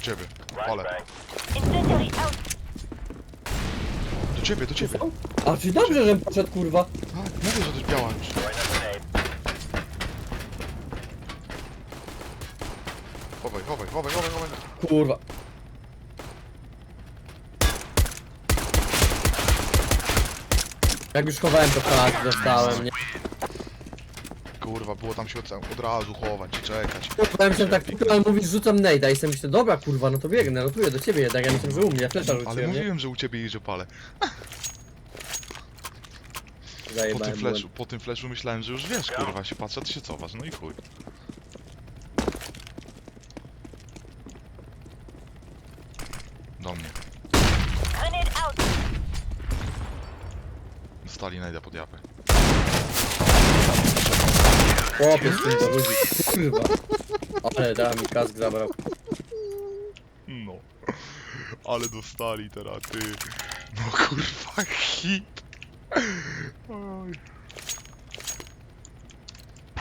ciebie. Ale. Incendiary out. Do ciebie, do ciebie. A czy dobrze, żebym poszedł kurwa? A, mówię, że to jest biała już. Chowaj, chowaj, chowaj, chowaj, chowaj. Kurwa. Jak już chowałem to tak, dostałem, nie? Kurwa, było tam się od, od razu chować i czekać. Kurwa, ja myślałem tak, ale mówisz rzucam nejda i sobie myślę, dobra kurwa, no to biegnę, rotuję do ciebie jednak, ja myślałem, że u mnie, flesza Ale rzuciłem, nie? mówiłem, że u ciebie idzie pale. Po tym, Zajebałem flashu, po tym flashu myślałem, że już wiesz, kurwa, się patrzę, ty się cofasz, no i chuj. Do mnie. Grenade out. Dostali najda pod japę. Chłopiec kurwa, ludzi, kurwa. Ale da mi kask zabrał. No. Ale dostali teraz, ty. No kurwa, hit. Oj.